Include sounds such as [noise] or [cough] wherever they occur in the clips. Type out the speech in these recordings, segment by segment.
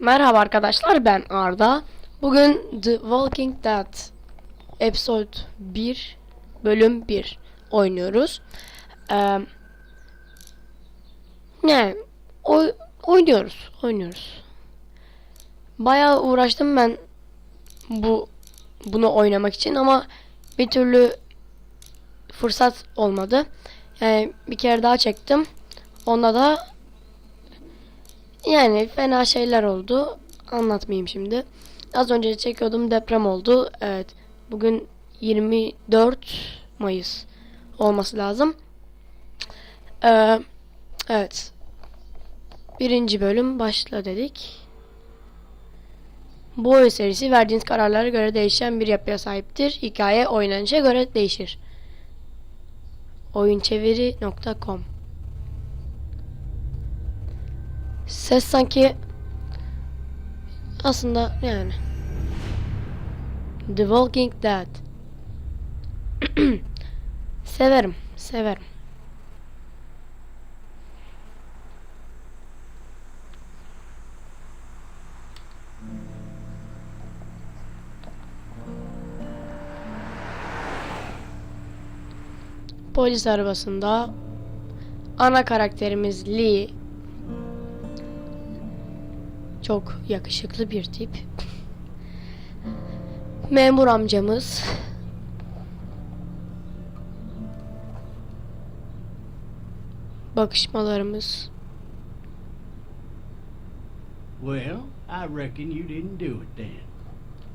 Merhaba arkadaşlar ben Arda. Bugün The Walking Dead Episode 1 Bölüm 1 oynuyoruz. Ee, yani oy- oynuyoruz, oynuyoruz. Bayağı uğraştım ben bu bunu oynamak için ama bir türlü fırsat olmadı. Yani bir kere daha çektim. Onda da yani fena şeyler oldu. Anlatmayayım şimdi. Az önce çekiyordum deprem oldu. Evet. Bugün 24 Mayıs olması lazım. Ee, evet. Birinci bölüm başla dedik. Bu oyun serisi verdiğiniz kararlara göre değişen bir yapıya sahiptir. Hikaye oynanışa göre değişir. Oyunçeviri.com Ses sanki aslında yani. The Walking Dead. [clears throat] Severim severim. Polis arabasında ana karakterimiz Lee çok yakışıklı bir tip. Memur amcamız. Bakışmalarımız. Well, I reckon you didn't do it then.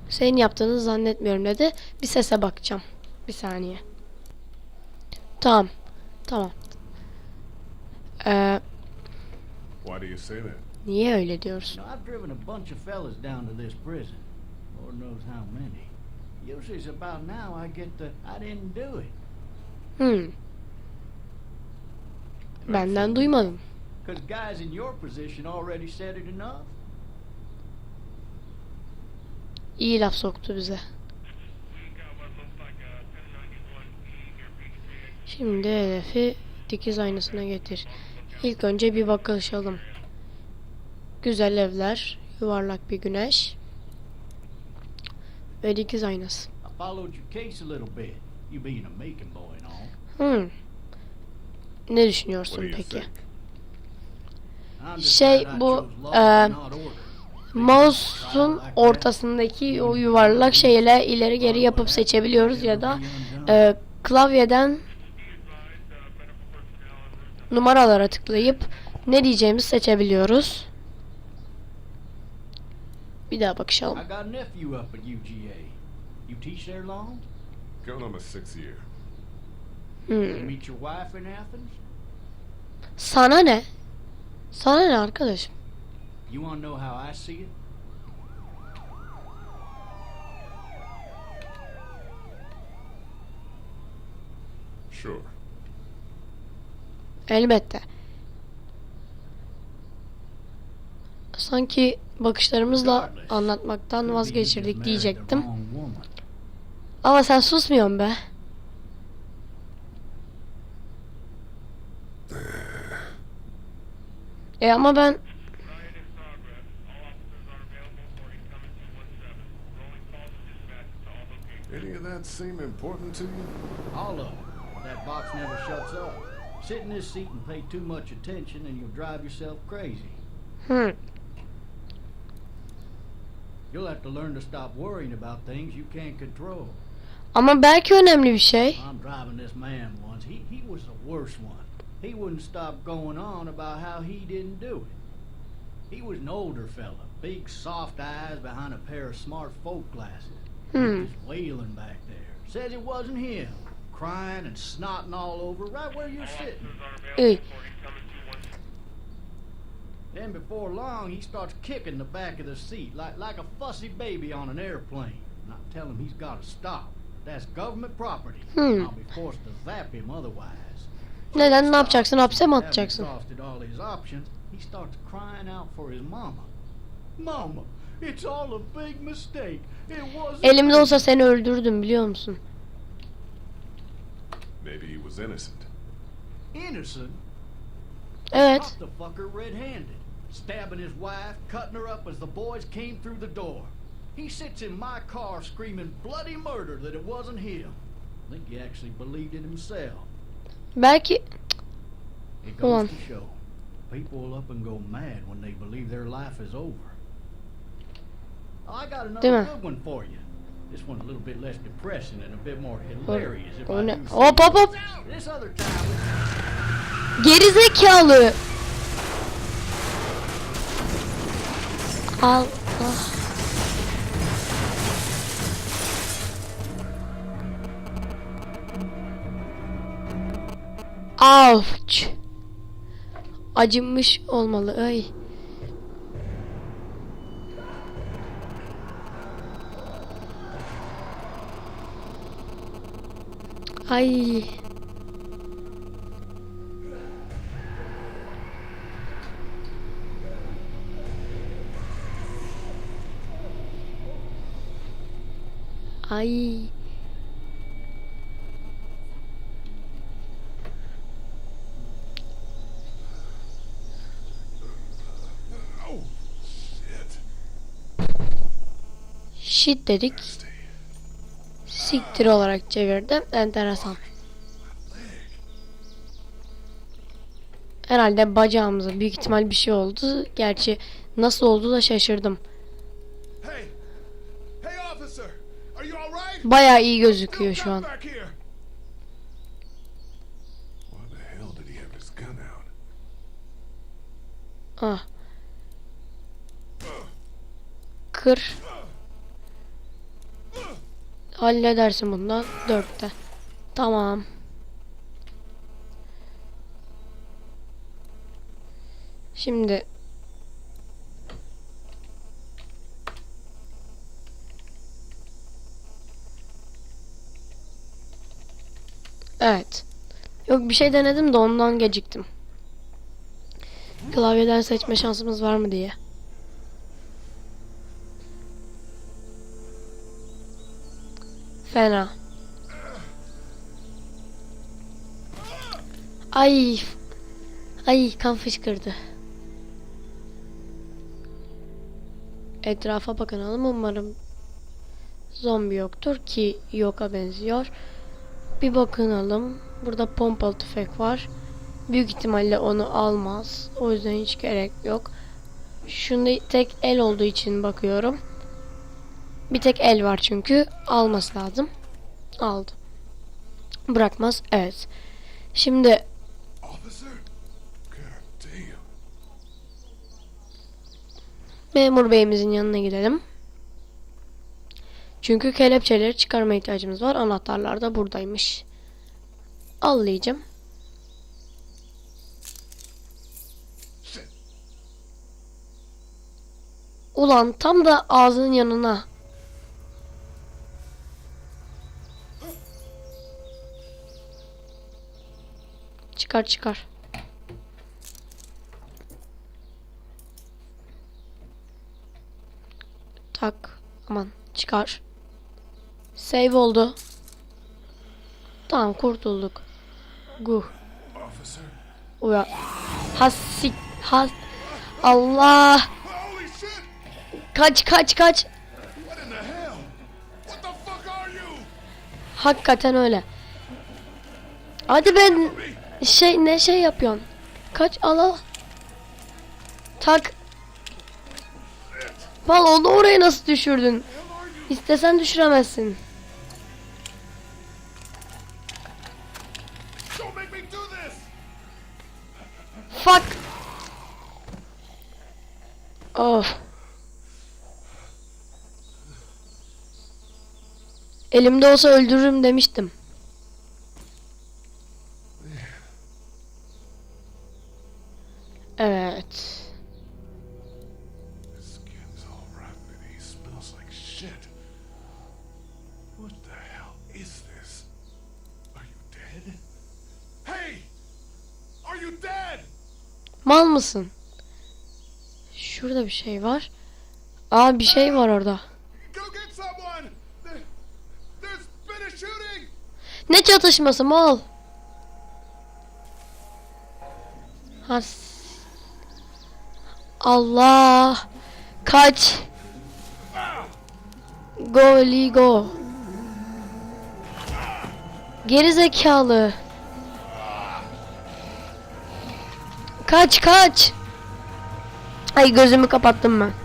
Senin yaptığını zannetmiyorum dedi. Bir sese bakacağım. Bir saniye. Tamam. Tamam. Ee, Why do you say that? Niye öyle diyorsun? know, I've driven a bunch of fellas down to this prison. Lord knows how many. Usually it's about now I get the, I didn't do it. Hmm. Benden duymadım. Because guys in your position already said it enough. İyi laf soktu bize. Şimdi hedefi dikiz aynasına getir. İlk önce bir bakışalım. Güzel evler, yuvarlak bir güneş ve dikiz aynası. Hmm. Ne düşünüyorsun peki? Şey, bu, order. Mouse'un ortasındaki o yuvarlak şeyle ileri geri yapıp seçebiliyoruz ya da e, klavyeden numaralara tıklayıp ne diyeceğimizi seçebiliyoruz. Bir daha bakışalım. I got a nephew up at UGA. You teach there long? Going on my sixth year. You Hmm. meet your wife in Athens? Sana ne? Sana ne arkadaşım? You want to know how I see it? Sure. Elbette. Sanki bakışlarımızla anlatmaktan vazgeçirdik diyecektim. Ama sen susmuyorsun be. E ama ben Any of that seem important to you? All of it. That box never shuts up. Sit in this seat and pay too much attention and you'll drive yourself crazy. hmm, You'll have to learn to stop worrying about things you can't control. ama belki önemli bir şey. I'm driving this man once. He, he was the worst one. He wouldn't stop going on about how he didn't do it. He was an older fella, big soft eyes behind a pair of smart folk glasses. Hmm. Just wailing back there. Says it wasn't him. Crying and snotting all over right where you're sitting. Ey, Then before long, he starts kicking the back of the seat like, like a fussy baby on an airplane. And I tell him he's got to stop. That's government property. Hmm. I'll be forced to zap him otherwise. Neden ne yapacaksın? Hapse mi Having atacaksın? exhausted all his options, he starts crying out for his mama. Mama, it's all a big mistake. It wasn't. Elimde olsa seni öldürdüm biliyor musun? Maybe he was innocent. Innocent. Evet. Caught the fucker red-handed. Stabbing his wife, cutting her up as the boys came through the door. He sits in my car screaming bloody murder that it wasn't him. I think he actually believed it himself. Belki It Go goes on. to show. People will up and go mad when they believe their life is over. I got another Değil good one for you. This one's a little bit less depressing and a bit more hilarious if o I ne? do say Hop hop hop. This other time, zekalı. Al. ah. Ouch. Acımış olmalı. Ay. Ay. Ay. Shit. Dedik. Siktir olarak çevirdim. Enteresan. Herhalde bacağımıza büyük ihtimal bir şey oldu. Gerçi nasıl oldu da şaşırdım. Bayağı iyi gözüküyor şu an. Ah. Kır. Halledersin bundan. Dörtte. Tamam. Şimdi Evet. Yok bir şey denedim de ondan geciktim. Klavyeden seçme şansımız var mı diye. Fena. Ay. Ay kan fışkırdı. Etrafa bakınalım umarım zombi yoktur ki yoka benziyor. Bir bakınalım. Burada pompalı tüfek var. Büyük ihtimalle onu almaz. O yüzden hiç gerek yok. Şunda tek el olduğu için bakıyorum. Bir tek el var çünkü. Alması lazım. Aldı. Bırakmaz. Evet. Şimdi memur beyimizin yanına gidelim. Çünkü kelepçeleri çıkarma ihtiyacımız var. Anahtarlar da buradaymış. Al diyeceğim. Shit. Ulan tam da ağzının yanına. Çıkar çıkar. Tak. Aman çıkar. Save oldu. Tamam kurtulduk. Guh. Uya. Hasik. Has. Allah. Kaç kaç kaç. Hakikaten öyle. Hadi ben şey ne şey yapıyorsun? Kaç al al. Tak. Bal onu oraya nasıl düşürdün? İstesen düşüremezsin. Dead? Hey! Are you dead? Mal mısın? Şurada bir şey var. Aa bir şey var orada. Go get someone! There, there's been a shooting! Ne çatışması mal? Has. Allah. Kaç. Go Lee go. Geri zekalı. Kaç kaç. Ay gözümü kapattım ben.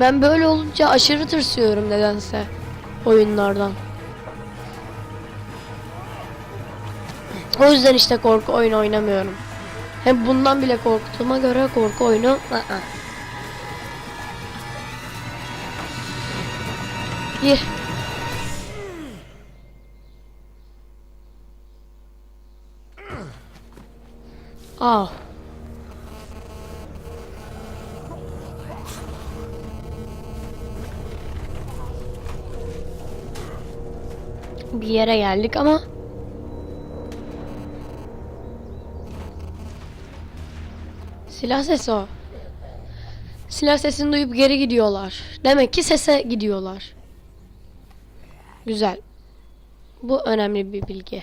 Ben böyle olunca aşırı tırsıyorum nedense oyunlardan. O yüzden işte korku oyunu oynamıyorum. Hem bundan bile korktuğuma göre korku oyunu ı-ı. Gir. Aa. Bir yere geldik ama Silah sesi o. Silah sesini duyup geri gidiyorlar. Demek ki sese gidiyorlar. Güzel. Bu önemli bir bilgi.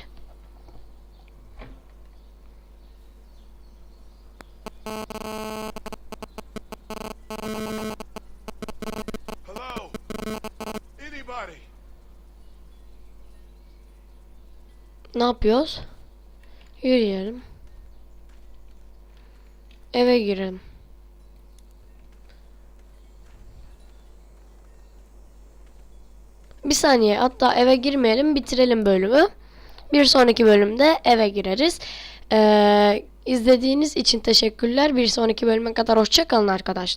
Hello? Ne yapıyoruz? Yürüyelim. Eve girelim. Bir saniye hatta eve girmeyelim bitirelim bölümü. Bir sonraki bölümde eve gireriz. Ee, izlediğiniz için teşekkürler. Bir sonraki bölüme kadar hoşça kalın arkadaşlar.